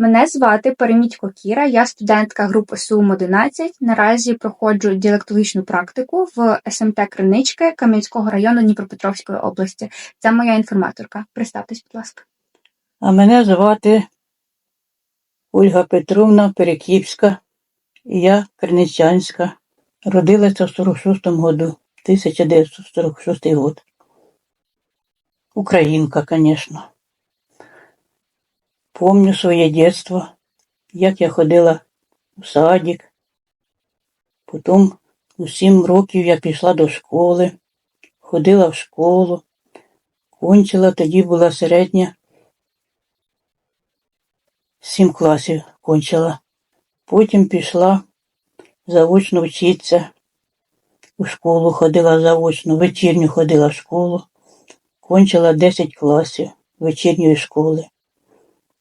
Мене звати Перемітько Кіра, я студентка групи СУМ-11. Наразі проходжу діалектологічну практику в СМТ Кринички Кам'янського району Дніпропетровської області. Це моя інформаторка. Представтесь, будь ласка. А мене звати Ольга Петровна Перекіпська, я Криничанська. Родилася в 46-му году, 1946 год. Українка, звісно. Помню своє дитинство, як я ходила в садик. Потім у сім років я пішла до школи, ходила в школу, кончила, тоді була середня. Сім класів кончила. Потім пішла заочно вчитися. У школу ходила заочно, вечірню ходила в школу. Кончила 10 класів вечірньої школи.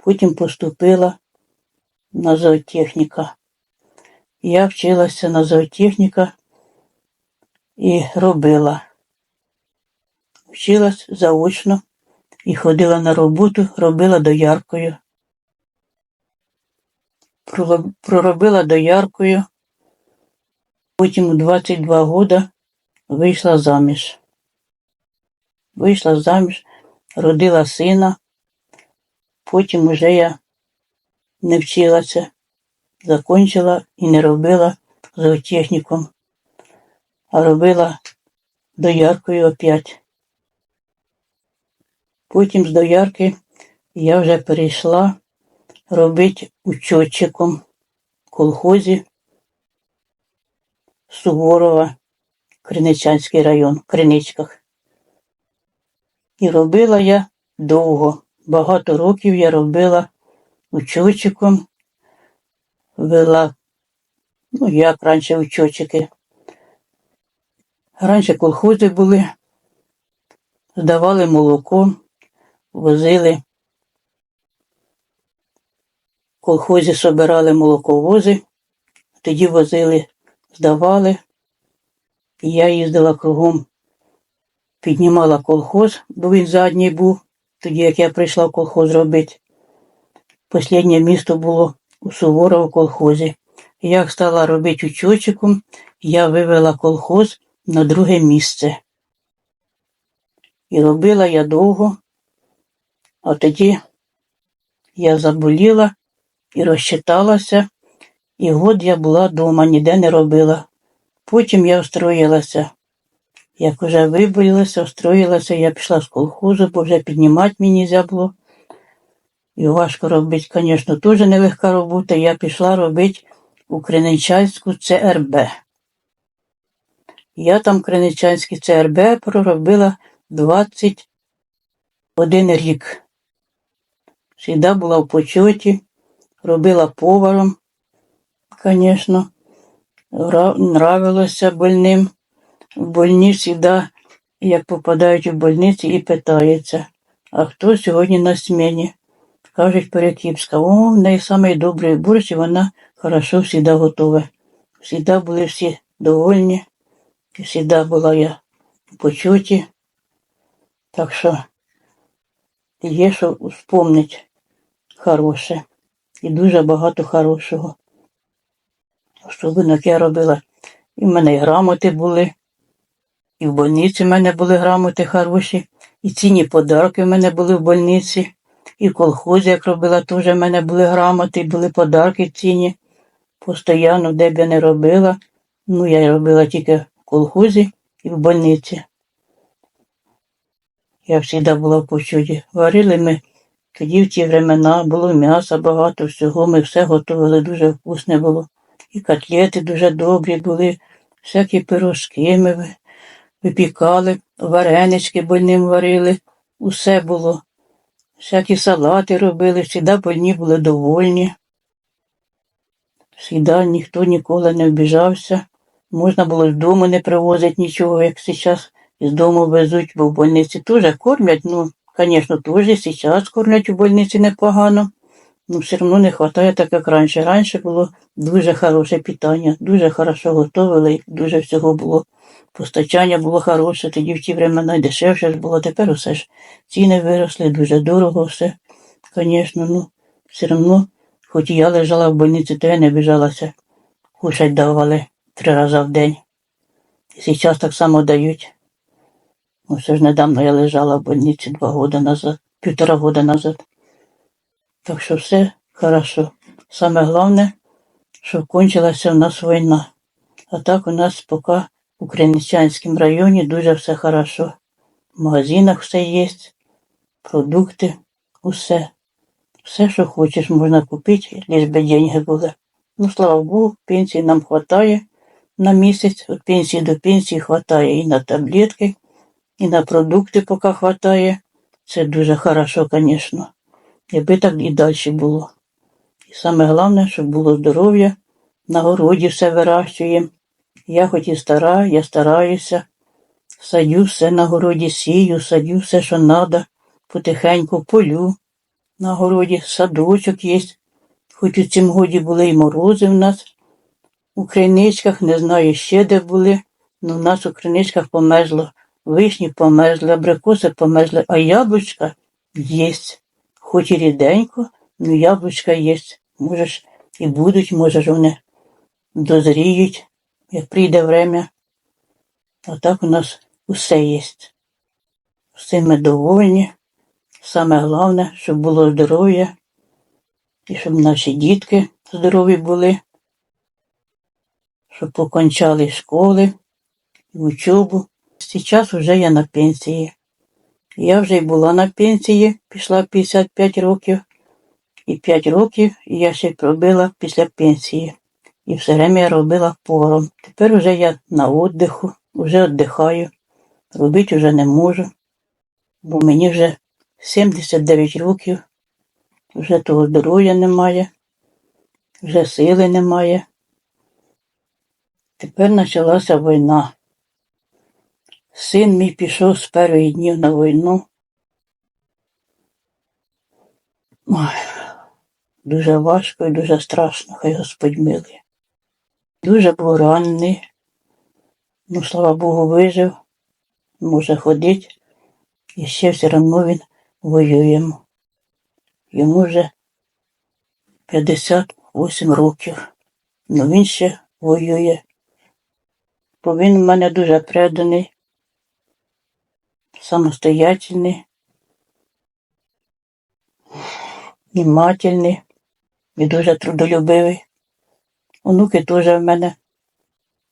Потім поступила на зоотехніка. Я вчилася на зоотехніка і робила. Вчилась заочно і ходила на роботу, робила дояркою. Проробила дояркою. Потім у 22 года вийшла заміж. Вийшла заміж, родила сина. Потім уже я не вчилася, закончила і не робила зоотехніком, а робила дояркою опять. Потім з доярки я вже перейшла робити учетчиком в колхозі Суворова, Криничанський район, в Криничках. І робила я довго. Багато років я робила учетчиком, вела, ну як раніше учетчики. Раніше колхози були, здавали молоко, возили. В колхозі собирали молоковози, тоді возили, здавали. Я їздила кругом, піднімала колхоз, бо він задній був, тоді як я прийшла в колхоз робити. Посліднє місто було у Суворово колхозі. Як стала робити учетчиком, я вивела колхоз на друге місце. І робила я довго, а тоді я заболіла і розчиталася, і год я була вдома, ніде не робила. Потім я встроїлася. Як вже виболілася, встроїлася, я пішла з колхозу, бо вже піднімати мені нельзя було. І важко робити, звісно, теж нелегка робота. Я пішла робити у Криничанську ЦРБ. Я там Криничанське ЦРБ проробила 21 рік. Всіда була в почоті, робила поваром, звісно. Нравилося больним. В больниці, да, як попадають у больниці і питаються, а хто сьогодні на сміні? Кажуть Перекіпська, о, в неї самий добрий борщ, вона хорошо всіда готова. Всіда були всі довольні, всіда була я в почуті. Так що є що вспомнити хороше. І дуже багато хорошого. Особливо як я робила. І в мене і грамоти були, і в больниці в мене були грамоти хороші, і цінні подарки в мене були в больниці, і в колхозі, як робила, теж в мене були грамоти, були подарки цінні. Постоянно, де б я не робила. Ну, я робила тільки в колхозі і в больниці. Я завжди була в почуті. Варили ми тоді в ті времена, було м'яса багато всього, ми все готували, дуже вкусне було. І котлети дуже добрі були, всякі пирожки ми випікали, варенички больним варили, усе було. Всякі салати робили, завжди больні були довольні. Всіда ніхто ніколи не обіжався. Можна було з дому не привозити нічого, як зараз з дому везуть, бо в больниці теж кормять. Ну, звісно, теж зараз кормлять у больниці непогано. Ну, все одно не вистачає так, як раніше. Раніше було дуже хороше питання, дуже хорошо готували, дуже всього було. Постачання було хороше, тоді в ті времена й дешевше ж було, тепер усе ж ціни виросли, дуже дорого все. Звісно, ну, все одно Хоч і я лежала в больниці, то я не біжалася. Кушать давали три рази в день. І зараз так само дають. Ну, це ж недавно я лежала в больниці два роки назад, півтора року назад. Так що все хорошо. Саме головне, що кончилася в нас війна. А так у нас поки у Кременчанському районі дуже все хорошо. В магазинах все є, продукти, усе. Все, що хочеш, можна купити, лиш би деньги були. Ну, слава Богу, пенсії нам вистачає на місяць. Від пенсії до пенсії вистачає і на таблетки, і на продукти поки вистачає. Це дуже хорошо, звісно. Якби так і далі було. І саме головне, щоб було здоров'я, на городі все вирощуємо. Я хоч і стара, я стараюся. Садю все на городі, сію, садю все, що треба, потихеньку полю. На городі садочок є. Хоч у цім годі були і морози в нас. У криничках, не знаю ще де були, але в нас у криничках померзло. Вишні померзли, абрикоси померзли, а яблучка є. Хоч і ріденько, але яблучка є. Може ж і будуть, може ж вони дозріють, як прийде время. А так у нас усе є. Всім ми довольні. Саме головне, щоб було здоров'я і щоб наші дітки здорові були, щоб покончали школи, учобу. Зараз вже я на пенсії. Я вже й була на пенсії, пішла 55 років, і 5 років я ще пробила після пенсії. І все время я робила поваром. Тепер вже я на віддиху, вже віддихаю, робити вже не можу, бо мені вже 79 років, вже того здоров'я немає, вже сили немає. Тепер почалася війна. Син мій пішов з перших днів на війну. Ой, дуже важко і дуже страшно, хай Господь милує. Дуже був ранений. Ну, слава Богу, вижив, може ходити. І ще все одно він воює. Йому вже 58 років. Ну він ще воює. Бо він в мене дуже преданий, самостоятельний, внимательний і дуже трудолюбивий. Онуки теж в мене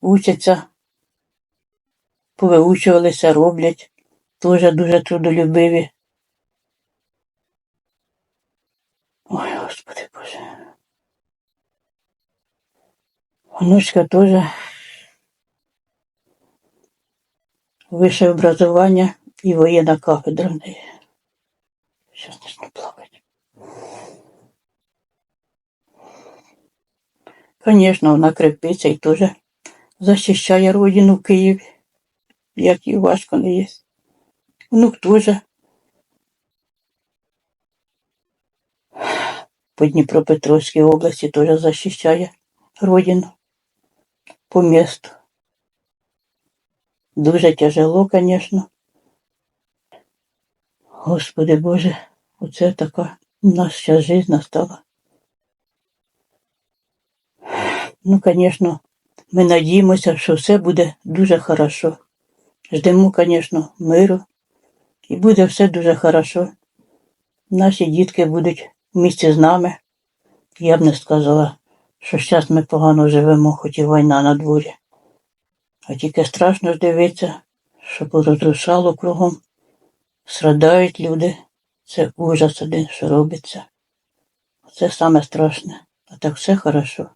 учаться, повиучувалися, роблять, теж дуже трудолюбиві. Ой, Господи Боже. Онучка теж вище образування і воєнна кафедра в неї. Щас почну плакати. Звісно, вона крепиться і теж захищає родину в Києві, як і важко не є. Внук теж по Дніпропетровській області теж захищає родину по місту. Дуже тяжело, звісно. Господи Боже, оце така у нас зараз життя настала. Ну, звісно, ми надіємося, що все буде дуже хорошо. Ждемо, звісно, миру, і буде все дуже хорошо. Наші дітки будуть в місті з нами. Я б не сказала, що зараз ми погано живемо, хоч і війна на дворі. А тільки страшно дивитися, що порозрушало кругом. Страдають люди. Це ужас один, що робиться. Це саме страшне. А так все хорошо.